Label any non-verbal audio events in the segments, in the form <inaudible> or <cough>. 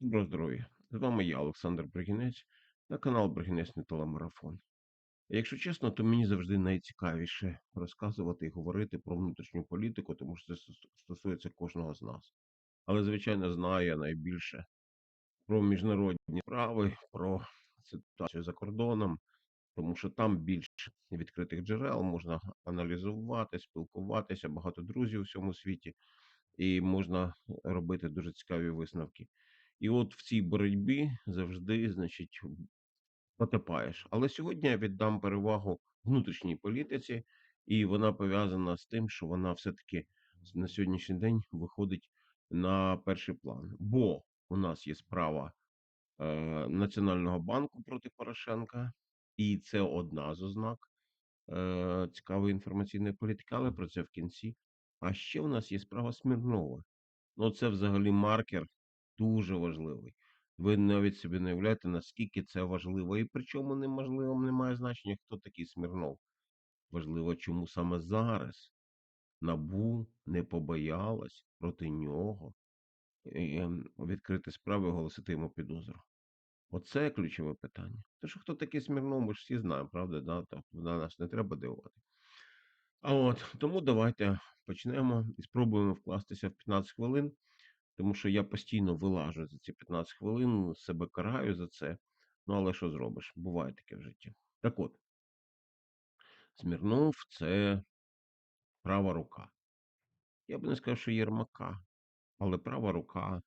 Доброго здоров'я! З вами я, Олександр Бригінець, на канал Бригінець не телемарафон. Якщо чесно, то мені завжди найцікавіше розказувати і говорити про внутрішню політику, тому що це стосується кожного з нас. Але, звичайно, знаю я найбільше про міжнародні справи, про ситуацію за кордоном, тому що там більше відкритих джерел можна аналізувати, спілкуватися, багато друзів у всьому світі, і можна робити дуже цікаві висновки. І от в цій боротьбі завжди, значить, потопаєш. Але сьогодні я віддам перевагу внутрішній політиці, і вона пов'язана з тим, що вона все-таки на сьогоднішній день виходить на перший план. Бо у нас є справа е, Національного банку проти Порошенка, і це одна з ознак е, цікавої інформаційної політики, але про це в кінці. А ще у нас є справа Смірнова. Ну, це взагалі маркер дуже важливий. Ви навіть собі не уявляєте, наскільки це важливо. І причому неможливо, немає значення, хто такий Смірнов. Важливо, чому саме зараз набу не побоялась проти нього ем, відкрити справи оголосити йому підозру. Оце ключове питання. Тому що хто такий Смірнов, ми ж всі знаємо, правда? Да? Так, на нас не треба дивувати. А от тому давайте почнемо і спробуємо вкластися в 15 хвилин тому що я постійно вилажу за ці 15 хвилин, себе караю за це. Ну, але що зробиш? Буває таке в житті. Так от, Смірнов це права рука. Я би не сказав, що Єрмака, але права рука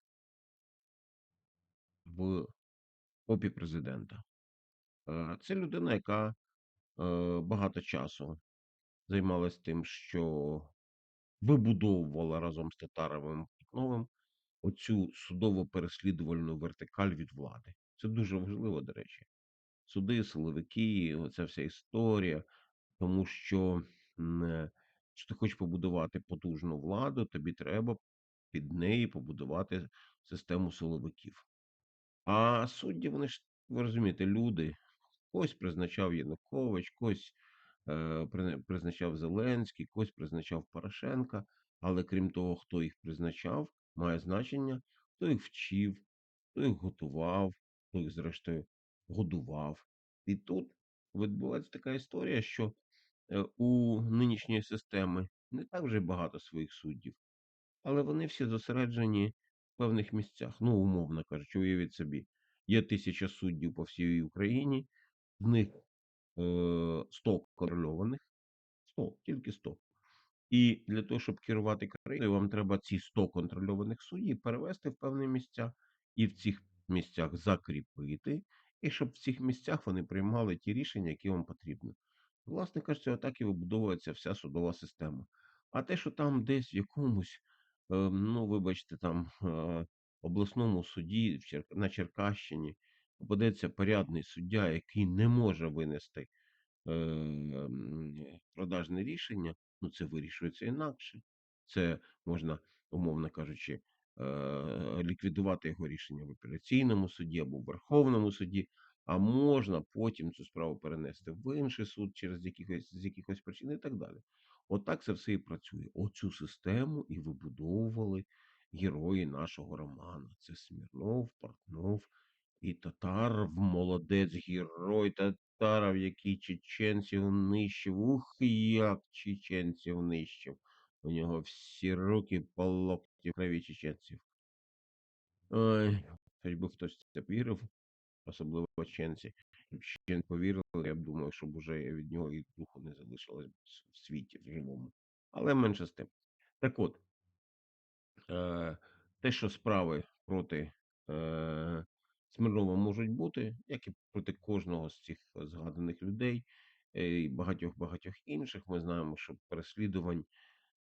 в опі президента. Е, це людина, яка е, багато часу займалась тим, що вибудовувала разом з Татаровим Путновим оцю судово-переслідувальну вертикаль від влади. Це дуже важливо, до речі. Суди, силовики, оця вся історія, тому що якщо ти хочеш побудувати потужну владу, тобі треба під неї побудувати систему силовиків. А судді, вони ж, ви розумієте, люди, когось призначав Янукович, когось е, призначав Зеленський, когось призначав Порошенка, але крім того, хто їх призначав, має значення, хто їх вчив, хто їх готував, хто їх, зрештою, годував. І тут відбувається така історія, що е, у нинішньої системи не так вже багато своїх суддів, але вони всі зосереджені в певних місцях. Ну, умовно кажучи, уявіть собі, є тисяча суддів по всій Україні, в них е, 100 контрольованих, 100, тільки 100. І для того, щоб керувати країною, вам треба ці 100 контрольованих суддів перевести в певні місця і в цих місцях закріпити, і щоб в цих місцях вони приймали ті рішення, які вам потрібні. Власне кажучи, отак і вибудовується вся судова система. А те, що там десь в якомусь, ем, ну, вибачте, там е, обласному суді на Черкащині попадеться порядний суддя, який не може винести ем, продажне рішення, ну це вирішується інакше. Це можна, умовно кажучи, е, ліквідувати його рішення в апеляційному суді або в Верховному суді, а можна потім цю справу перенести в інший суд через якихось з якихось причин і так далі. Отак От це все і працює. Оцю систему і вибудовували герої нашого роману. Це Смірнов, Портнов і Татаров, молодець герой татаров, який чеченців нищив. Ух, як чеченців нищив. У нього всі руки по локті крові чеченців. Ой, хоч би хтось це повірив, особливо чеченці. Якщо не повірили, я б думаю, щоб уже від нього і духу не залишилось в світі в живому. Але менше з тим. Так от, е, те, що справи проти е, Смирнова можуть бути, як і проти кожного з цих згаданих людей е, і багатьох-багатьох інших. Ми знаємо, що переслідувань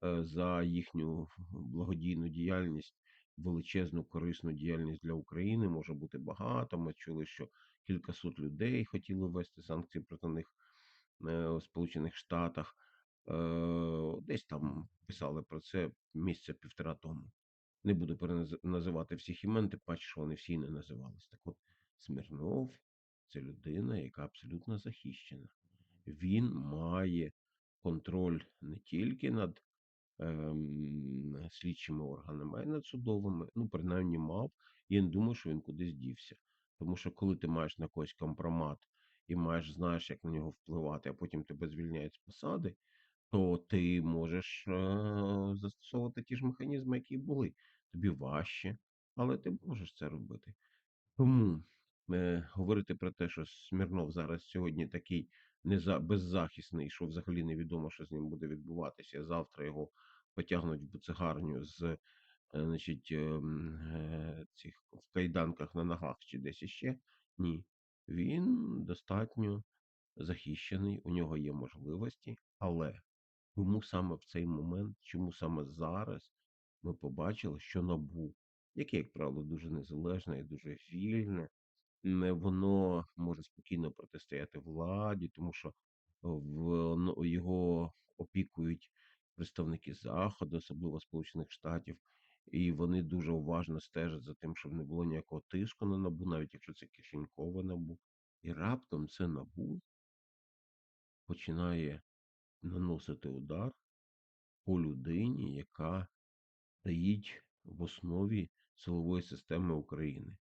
е, за їхню благодійну діяльність, величезну корисну діяльність для України може бути багато. Ми чули, що кількасот людей хотіли ввести санкції проти них е, у Сполучених Штатах. Десь там писали про це місяця півтора тому. Не буду переназивати всіх імен, тим паче, що вони всі не називались. Так от Смірнов це людина, яка абсолютно захищена. Він має контроль не тільки над ем, слідчими органами, а й над судовими. Ну, принаймні мав. Я не думаю, що він кудись дівся. Тому що коли ти маєш на когось компромат і маєш, знаєш, як на нього впливати, а потім тебе звільняють з посади, то ти можеш е, застосовувати ті ж механізми, які були. Тобі важче, але ти можеш це робити. Тому е, говорити про те, що Смірнов зараз сьогодні такий неза, беззахисний, що взагалі невідомо, що з ним буде відбуватися. Завтра його потягнуть в буцегарню з е, значить, е, е, цих в кайданках на ногах чи десь іще. Ні. Він достатньо захищений, у нього є можливості, але чому саме в цей момент, чому саме зараз ми побачили, що НАБУ, яке, як правило, дуже незалежне і дуже вільне, не воно може спокійно протистояти владі, тому що в його опікують представники Заходу, особливо Сполучених Штатів, і вони дуже уважно стежать за тим, щоб не було ніякого тиску на набу, навіть якщо це кишенькове набу. І раптом це набу починає наносити удар по людині, яка стоїть в основі силової системи України.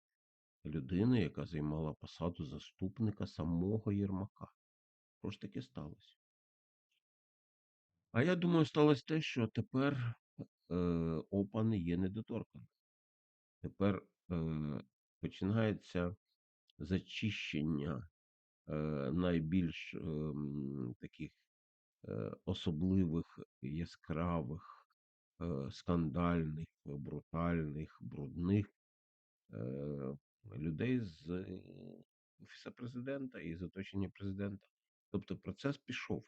Людина, яка займала посаду заступника самого Єрмака. Що ж таке сталося? А я думаю, сталося те, що тепер е, ОПА не є недоторканим. Тепер е, починається зачищення е, найбільш е, таких е, особливих, яскравих, скандальних, брутальних, брудних е, людей з офіса президента і з оточення президента. Тобто процес пішов.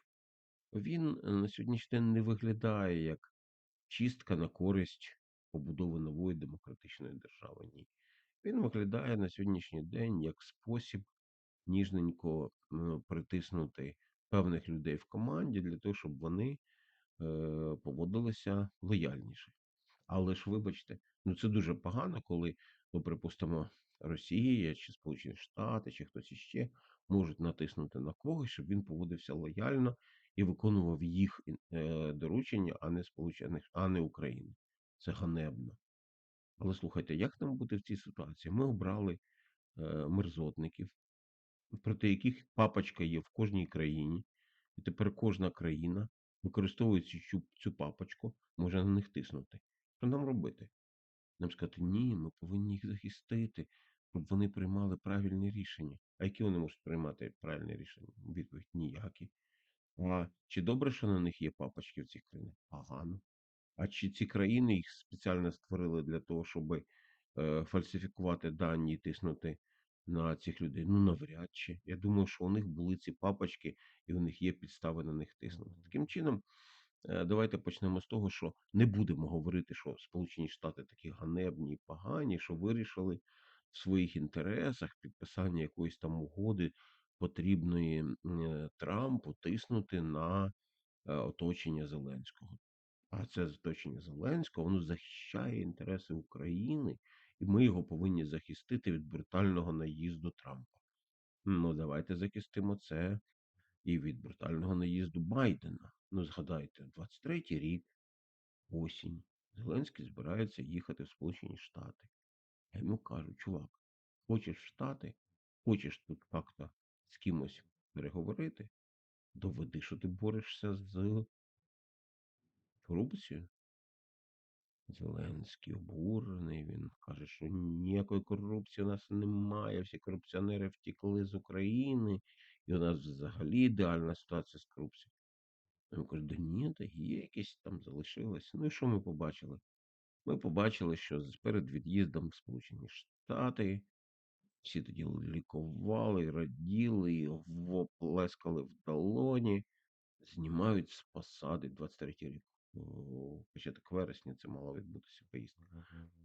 Він на сьогоднішній день не виглядає як чистка на користь побудови нової демократичної держави. Ні. Він виглядає на сьогоднішній день як спосіб ніжненько притиснути певних людей в команді для того, щоб вони е, поводилися лояльніше. Але ж, вибачте, ну це дуже погано, коли, ну, припустимо, Росія чи Сполучені Штати, чи хтось іще можуть натиснути на когось, щоб він поводився лояльно і виконував їх е, доручення, а не Сполучених, а не України. Це ганебно. Але слухайте, як нам бути в цій ситуації? Ми обрали е, мерзотників, проти яких папочка є в кожній країні, і тепер кожна країна, використовуючи цю, цю папочку, може на них тиснути. Що нам робити? Нам сказати, ні, ми повинні їх захистити, щоб вони приймали правильні рішення. А які вони можуть приймати правильні рішення? Відповідь ніякі. А чи добре, що на них є папочки в цих країнах? Погано. А чи ці країни їх спеціально створили для того, щоб е, фальсифікувати дані і тиснути на цих людей? Ну, навряд чи. Я думаю, що у них були ці папочки, і у них є підстави на них тиснути. Таким чином, е, давайте почнемо з того, що не будемо говорити, що Сполучені Штати такі ганебні і погані, що вирішили в своїх інтересах підписання якоїсь там угоди потрібної е, Трампу тиснути на е, оточення Зеленського. А це оточення Зеленського, воно захищає інтереси України, і ми його повинні захистити від брутального наїзду Трампа. Ну, давайте захистимо це і від брутального наїзду Байдена. Ну, згадайте, 23-й рік, осінь. Зеленський збирається їхати в Сполучені Штати. Я йому кажу, чувак, хочеш в Штати, хочеш тут як-то з кимось переговорити, доведи, що ти борешся з корупцією. Зеленський обурений, він каже, що ніякої корупції у нас немає, всі корупціонери втекли з України, і у нас взагалі ідеальна ситуація з корупцією. Він каже, да ні, та є якісь там залишилось. Ну і що ми побачили? Ми побачили, що перед від'їздом в Сполучені Штати всі тоді лікували, раділи, і плескали в долоні, знімають з посади 23 рік. Початок вересня це мало відбутися поїздка.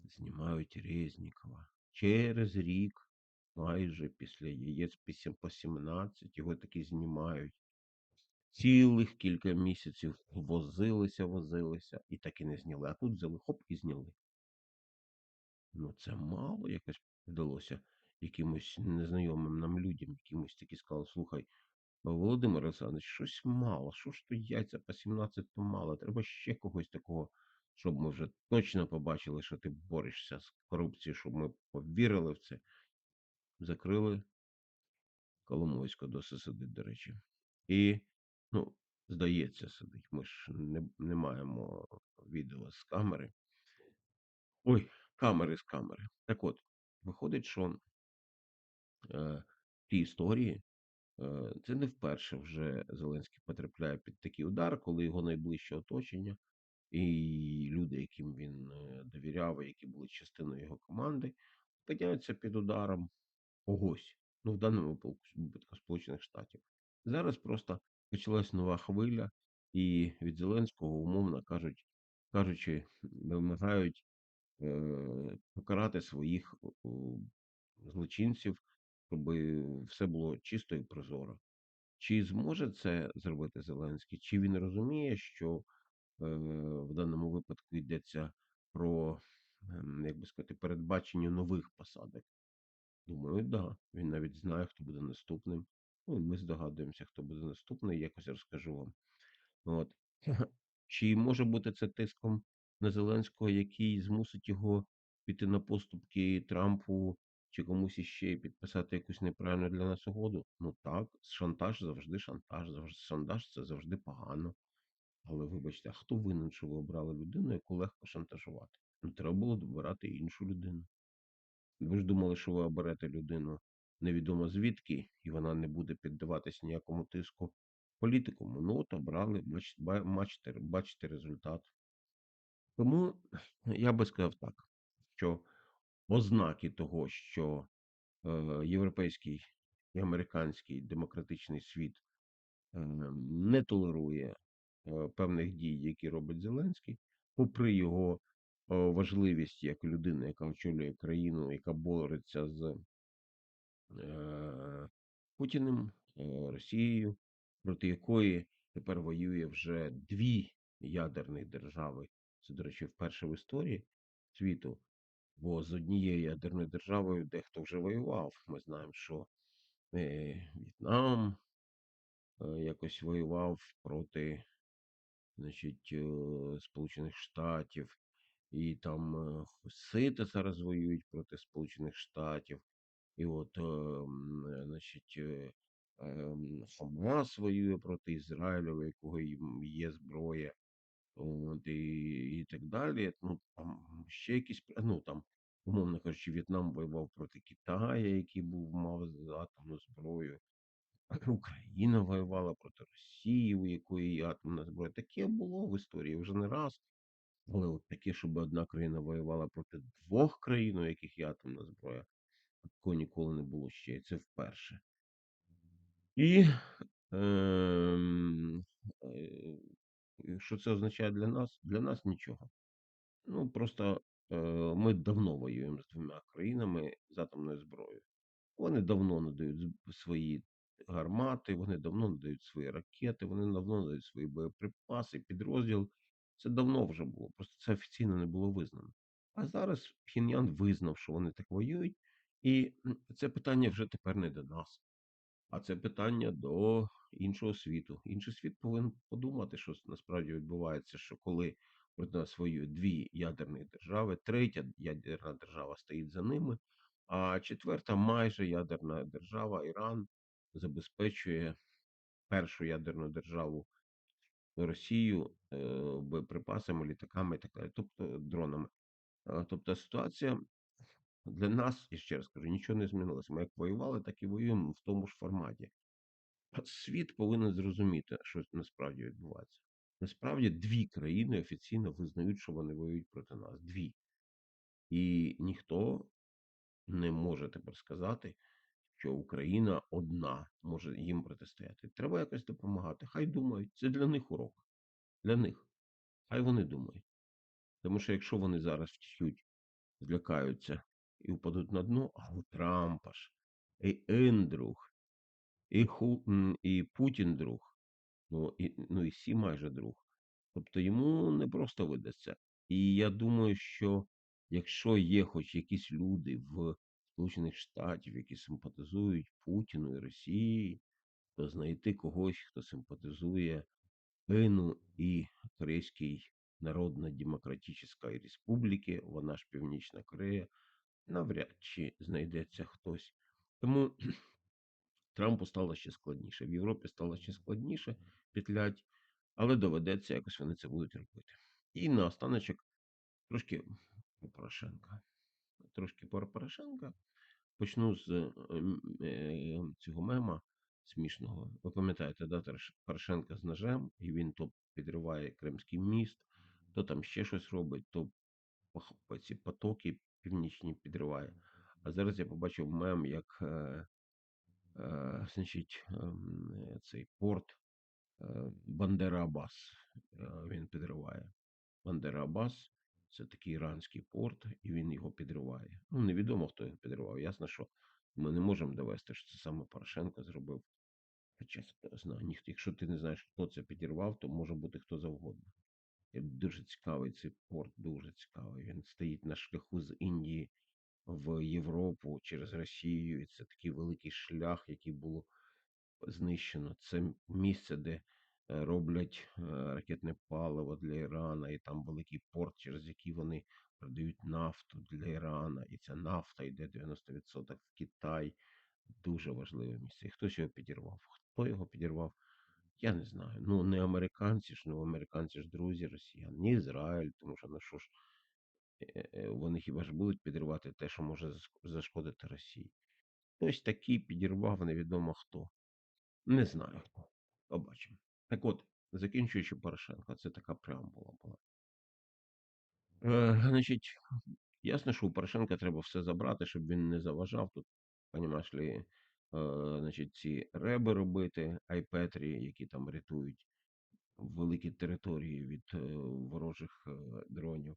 Знімають Резнікова. Через рік, майже після яєць по 17, його таки знімають. Цілих кілька місяців возилися, возилися і так і не зняли. А тут взяли хоп і зняли. Ну, це мало якось вдалося якимось незнайомим нам людям, якимось таки сказали, слухай, Володимир Олександрович, щось мало. Що ж то яйця по 17 то мало? Треба ще когось такого, щоб ми вже точно побачили, що ти борешся з корупцією, щоб ми повірили в це. Закрили Коломойського, досі сидить, до речі. І, ну, здається, сидить. Ми ж не, не маємо відео з камери. Ой, камери з камери. Так от, виходить, що е, в тій історії це не вперше вже Зеленський потрапляє під такий удар, коли його найближче оточення і люди, яким він е, довіряв, які були частиною його команди, опиняються під ударом когось. Ну, в даному випадку Сполучених Штатів. Зараз просто почалась нова хвиля, і від Зеленського, умовно кажуть, кажучи, вимагають е, покарати своїх злочинців, щоб все було чисто і прозоро. Чи зможе це зробити Зеленський? Чи він розуміє, що е, в даному випадку йдеться про, ем, як би сказати, передбачення нових посадок? Думаю, да. Він навіть знає, хто буде наступним. Ну, ми здогадуємося, хто буде наступний, якось розкажу вам. От. <clears throat> Чи може бути це тиском на Зеленського, який змусить його піти на поступки Трампу чи комусь іще підписати якусь неправильну для нас угоду? Ну так, шантаж завжди шантаж, завжди шантаж це завжди погано. Але вибачте, а хто винен, що ви обрали людину, яку легко шантажувати? Ну, треба було добирати іншу людину. Ви ж думали, що ви оберете людину невідомо звідки, і вона не буде піддаватись ніякому тиску політикуму. Ну, от обрали, бачите, бачите результат. Тому я би сказав так, що ознаки того, що е, європейський і американський демократичний світ е, не толерує е, певних дій, які робить Зеленський, попри його важливість як людини, яка очолює країну, яка бореться з Путіним, Росією, проти якої тепер воює вже дві ядерні держави. Це, до речі, вперше в історії світу. Бо з однією ядерною державою дехто вже воював. Ми знаємо, що е, В'єтнам е, якось воював проти значить, е, Сполучених Штатів, і там хусити зараз воюють проти Сполучених Штатів. І от, ем, значить, ем, Хамас воює проти Ізраїлю, у якого є зброя, от, і, і так далі. Ну, там ще якісь, ну там, умовно кажучи, В'єтнам воював проти Китаю, який був мав атомну зброю. Україна воювала проти Росії, у якої атомна зброя. Таке було в історії вже не раз. Але от таке, щоб одна країна воювала проти двох країн, у яких є атомна зброя, такого ніколи не було ще, це вперше. І ем, е, що це означає для нас? Для нас нічого. Ну, просто е, ми давно воюємо з двома країнами з атомною зброєю. Вони давно надають з- свої гармати, вони давно надають свої ракети, вони давно надають свої боєприпаси, підрозділ. Це давно вже було, просто це офіційно не було визнано. А зараз Пхеньян визнав, що вони так воюють, і це питання вже тепер не до нас. А це питання до іншого світу. Інший світ повинен подумати, що насправді відбувається, що коли проти воюють дві ядерні держави, третя ядерна держава стоїть за ними, а четверта майже ядерна держава Іран забезпечує першу ядерну державу Росію е, боєприпасами, літаками і так далі, тобто дронами. Е, Тобто ситуація для нас, і ще раз кажу, нічого не змінилося. Ми як воювали, так і воюємо в тому ж форматі. Світ повинен зрозуміти, що насправді відбувається. Насправді дві країни офіційно визнають, що вони воюють проти нас. Дві. І ніхто не може тепер сказати, що Україна одна може їм протистояти. Треба якось допомагати. Хай думають. Це для них урок. Для них. Хай вони думають. Тому що якщо вони зараз втічуть, злякаються і впадуть на дно, а у Трампа ж, і Ендрух, і, Ху, і Путін друг, ну і, ну і Сі майже друг. Тобто йому не просто видасться. І я думаю, що якщо є хоч якісь люди в Сполучених Штатів, які симпатизують Путіну і Росії, то знайти когось, хто симпатизує Іну і Корейській Народно-Демократичної Республіки, вона ж Північна Корея, навряд чи знайдеться хтось. Тому Трампу стало ще складніше. В Європі стало ще складніше петлять, але доведеться, якось вони це будуть робити. І наостаночок трошки Порошенка. Трошки про Порошенка. Почну з е, е, цього мема смішного. Ви пам'ятаєте, да, Порошенка з ножем, і він то підриває Кримський міст, то там ще щось робить, то ці потоки північні підриває. А зараз я побачив мем, як е, е, значить, ем, е, цей порт е, Бандера е, він підриває. Бандера Абас це такий іранський порт, і він його підриває. Ну, невідомо, хто його підривав. Ясно, що ми не можемо довести, що це саме Порошенко зробив. Хоча знає, ніхто, якщо ти не знаєш, хто це підірвав, то може бути хто завгодно. І Дуже цікавий цей порт, дуже цікавий. Він стоїть на шляху з Індії в Європу через Росію. І це такий великий шлях, який було знищено. Це місце, де е, роблять е, ракетне паливо для Ірана, і там великий порт, через який вони продають нафту для Ірана. І ця нафта йде 90% в Китай. Дуже важливе місце. І хтось його підірвав. Хто його підірвав? Я не знаю. Ну, не американці ж, ну американці ж друзі росіян, ні Ізраїль, тому що ну що ж, е, е, вони хіба ж будуть підривати те, що може зашкодити Росії. Хтось такий підірвав, невідомо хто. Не знаю хто. Побачимо. Так от, закінчуючи Порошенка, це така преамбула була. Е, значить, ясно, що у Порошенка треба все забрати, щоб він не заважав тут, понімаєш значить, ці реби робити, айпетрі, які там рятують великі території від е, ворожих е, дронів.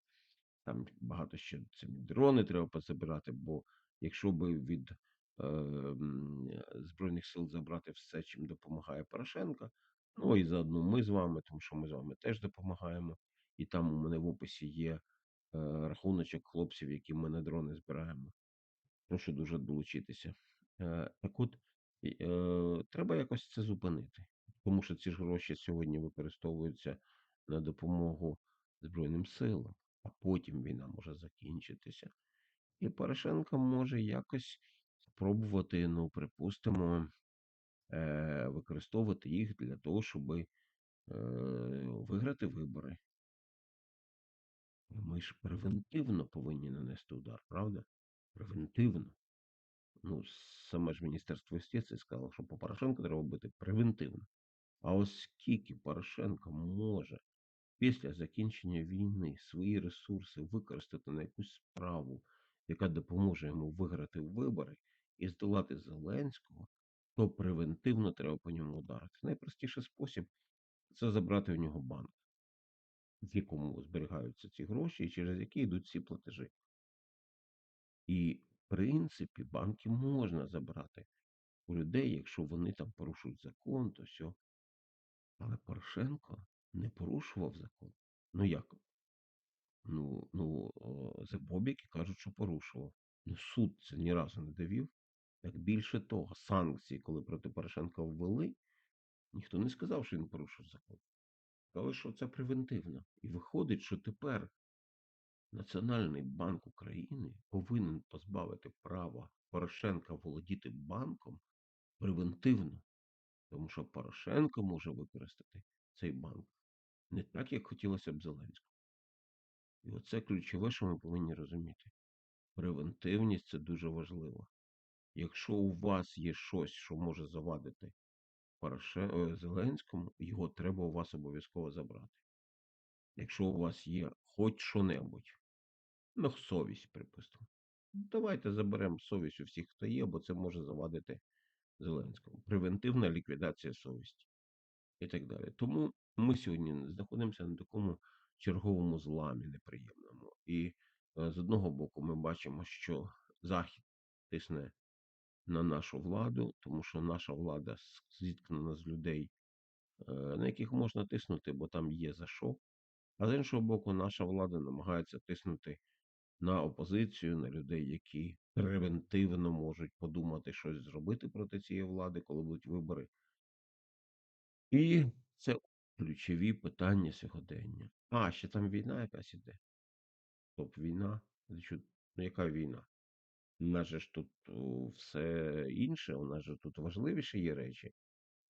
Там багато ще ці дрони треба позабирати, бо якщо би від е, Збройних сил забрати все, чим допомагає Порошенко, ну і заодно ми з вами, тому що ми з вами теж допомагаємо. І там у мене в описі є е, рахуночок хлопців, які ми на дрони збираємо. Прошу дуже долучитися. Е, так от, е, треба якось це зупинити, тому що ці ж гроші сьогодні використовуються на допомогу Збройним силам, а потім війна може закінчитися. І Порошенко може якось спробувати, ну, припустимо, е, використовувати їх для того, щоб виграти вибори. Ми ж превентивно повинні нанести удар, правда? Превентивно. Ну, саме ж Міністерство юстиції сказало, що по Порошенку треба бити превентивно. А оскільки Порошенко може після закінчення війни свої ресурси використати на якусь справу, яка допоможе йому виграти вибори і здолати Зеленського, то превентивно треба по ньому ударити. Найпростіший спосіб це забрати у нього банк, в якому зберігаються ці гроші, і через які йдуть ці платежі. І, принципі, банки можна забрати у людей, якщо вони там порушують закон, то все. Але Порошенко не порушував закон. Ну як? Ну, ну, о, забобіки кажуть, що порушував. Ну, суд це ні разу не довів. Так більше того, санкції, коли проти Порошенка ввели, ніхто не сказав, що він порушив закон. Сказали, що це превентивно. І виходить, що тепер Національний банк України повинен позбавити права Порошенка володіти банком превентивно. Тому що Порошенко може використати цей банк не так, як хотілося б Зеленському. І оце ключове, що ми повинні розуміти. Превентивність це дуже важливо. Якщо у вас є щось, що може завадити Пороше... е, Зеленському, його треба у вас обов'язково забрати. Якщо у вас є хоч що-небудь, ну, совість, припустимо. Давайте заберемо совість у всіх, хто є, бо це може завадити Зеленському. Превентивна ліквідація совісті і так далі. Тому ми сьогодні знаходимося на такому черговому зламі неприємному. І е, з одного боку ми бачимо, що Захід тисне на нашу владу, тому що наша влада зіткнена з людей, е, на яких можна тиснути, бо там є за що. А з іншого боку, наша влада намагається тиснути на опозицію, на людей, які превентивно можуть подумати щось зробити проти цієї влади, коли будуть вибори. І це ключові питання сьогодення. А, ще там війна якась іде. Стоп, війна? Ну, яка війна? У нас же ж тут все інше, у нас же тут важливіші є речі.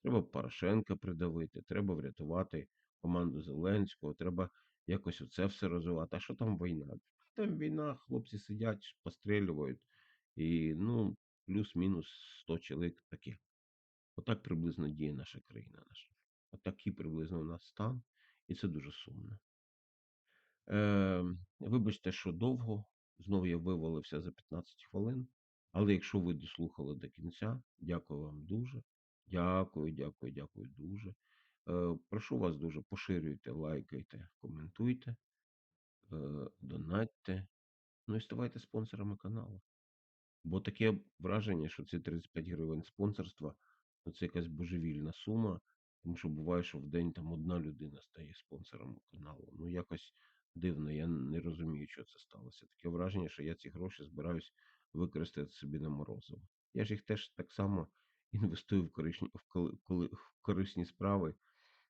Треба Порошенка придавити, треба врятувати команду Зеленського, треба якось оце все розвивати. А що там війна? Там війна, хлопці сидять, пострілюють, і ну, плюс-мінус 100 чоловік таке. Отак приблизно діє наша країна. Наша. Отакий приблизно у нас стан, і це дуже сумно. Е, вибачте, що довго. Знову я вивалився за 15 хвилин. Але якщо ви дослухали до кінця, дякую вам дуже. Дякую, дякую, дякую дуже. Е, прошу вас дуже, поширюйте, лайкайте, коментуйте, е, донатьте. Ну і ставайте спонсорами каналу. Бо таке враження, що ці 35 гривень спонсорства, ну це якась божевільна сума. Тому що буває, що в день там одна людина стає спонсором каналу. Ну, якось дивно, я не розумію, що це сталося. Таке враження, що я ці гроші збираюсь використати собі на морозиво. Я ж їх теж так само <laughs> інвестую в корисні, в корисні справи,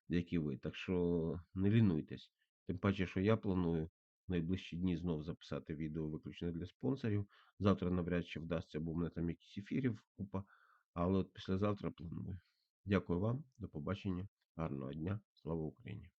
як і ви. Так що не лінуйтесь. Тим паче, що я планую найближчі дні знов записати відео виключно для спонсорів. Завтра навряд чи вдасться, бо мене там якісь ефірів купа. Але от післязавтра планую. Дякую вам, до побачення, гарного дня, слава Україні!